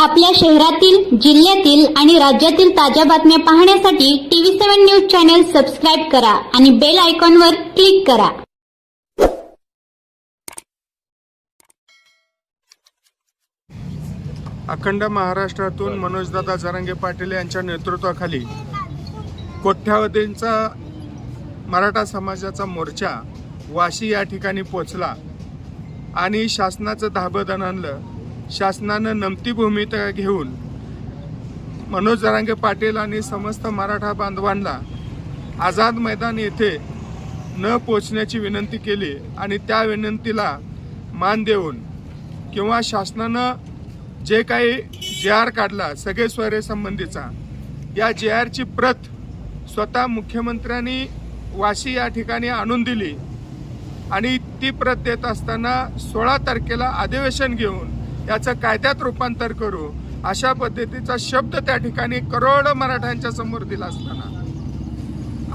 आपल्या शहरातील जिल्ह्यातील आणि राज्यातील ताज्या बातम्या पाहण्यासाठी TV seven news channel subscribe करा आणि बेल आयकॉनवर क्लिक करा. अखंड महाराष्ट्रातून मनोजदादा जरांगे पाटील यांच्या नेतृत्वाखाली कोट्यावधींचा मराठा समाजाचा मोर्चा वाशी या ठिकाणी पोचला आणि शासनाचं धाबदन आणलं शासनानं नमती भूमिका घेऊन मनोज जरांगे पाटील आणि समस्त मराठा बांधवांना आझाद मैदान येथे न पोचण्याची विनंती केली आणि त्या विनंतीला मान देऊन किंवा शासनानं जे काही जे आर काढला सगळे स्वरेसंबंधीचा या जे आरची प्रत स्वतः मुख्यमंत्र्यांनी वाशी या ठिकाणी आणून दिली आणि ती प्रत देत असताना सोळा तारखेला अधिवेशन घेऊन याचं कायद्यात रूपांतर करू? अशा पद्धतीचा शब्द त्या ठिकाणी करोड मराठ्यांच्या समोर दिला असताना.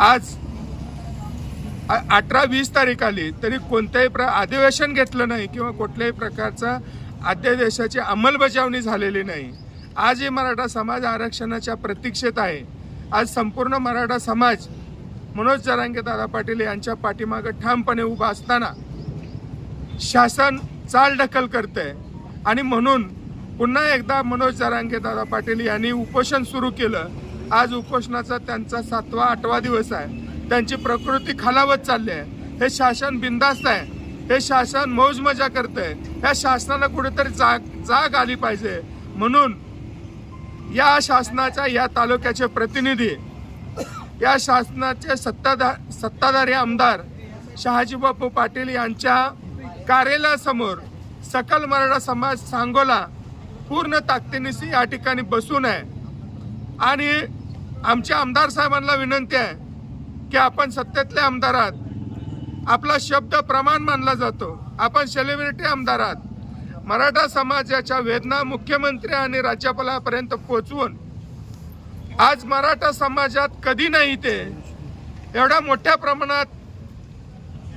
आज अठरा वीस तारीख आली तरी कोणत्याही प्र अधिवेशन घेतलं नाही किंवा कुठल्याही प्रकारचा अध्यादेशाची अंमलबजावणी झालेली नाही. आजही मराठा समाज आरक्षणाच्या प्रतीक्षेत आहे. आज संपूर्ण मराठा समाज मनोज जरांगे दादा पाटील यांच्या पाठीमागं ठामपणे उभा असताना शासन चाल ढकल करते आणि म्हणून पुन्हा एकदा मनोज जरांगे दादा पाटील यांनी उपोषण सुरू केलं. आज उपोषणाचा त्यांचा सातवा आठवा दिवस आहे. त्यांची प्रकृती खालावत चालली आहे. हे शासन बिंदास्त आहे. हे शासन मौज मजा करतं आहे या शासनाला कुठेतरी जाग जाग आली पाहिजे. म्हणून या शासनाच्या या तालुक्याचे प्रतिनिधी या शासनाचे सत्ताधार सत्ताधारी आमदार शहाजीबापू पाटील यांच्या कार्यालयासमोर सकल मराठा समाज सांगोला पूर्ण ताकदीनिशी या ठिकाणी बसून आहे. आणि आमच्या आमदार साहेबांना विनंती आहे की आपण सत्तेतले आमदार आहात आपला शब्द प्रमाण मानला जातो. आपण सेलिब्रिटी आमदार आहात मराठा समाजाच्या वेदना मुख्यमंत्री आणि राज्यपालापर्यंत पोचवून आज मराठा समाजात कधी नाही ते एवढ्या मोठ्या प्रमाणात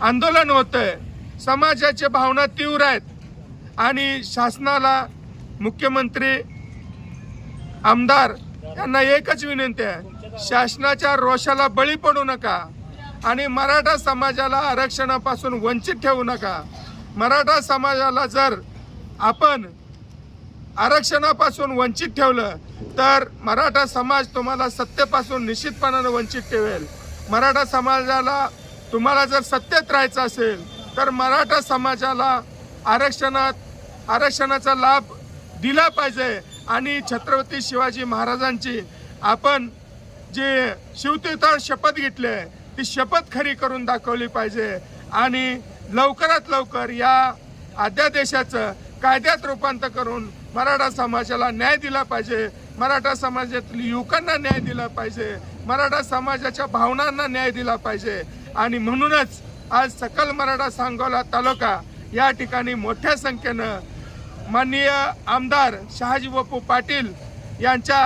आंदोलन होतंय. समाजाच्या भावना तीव्र आहेत. आणि शासनाला मुख्यमंत्री आमदार यांना एकच विनंती आहे. शासनाच्या रोषाला बळी पडू नका आणि मराठा समाजाला आरक्षणापासून वंचित ठेवू नका. मराठा समाजाला जर आपण आरक्षणापासून वंचित ठेवलं तर मराठा समाज तुम्हाला सत्तेपासून निश्चितपणानं वंचित ठेवेल. मराठा समाजाला तुम्हाला जर सत्तेत राहायचं असेल तर मराठा समाजाला आरक्षणात आरक्षणाचा लाभ दिला पाहिजे. आणि छत्रपती शिवाजी महाराजांची आपण जे शिवतीर्था शपथ घेतली आहे ती शपथ खरी करून दाखवली पाहिजे. आणि लवकरात लवकर या अध्यादेशाचं कायद्यात रूपांतर करून मराठा समाजाला न्याय दिला पाहिजे. मराठा समाजातील युवकांना न्याय दिला पाहिजे. मराठा समाजाच्या भावनांना न्याय दिला पाहिजे. आणि म्हणूनच आज सकल मराठा सांगोला तालुका या ठिकाणी मोठ्या संख्येनं माननीय आमदार शहाजी बापू पाटील यांच्या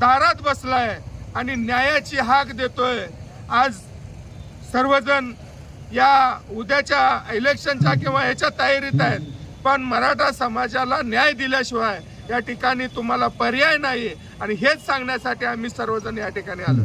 दारात बसलाय आणि न्यायाची हाक देतोय. आज सर्वजण या उद्याच्या इलेक्शनच्या किंवा याच्या तयारीत आहेत पण मराठा समाजाला न्याय दिल्याशिवाय या ठिकाणी तुम्हाला पर्याय नाही आणि हेच सांगण्यासाठी आम्ही सर्वजण या ठिकाणी आलो.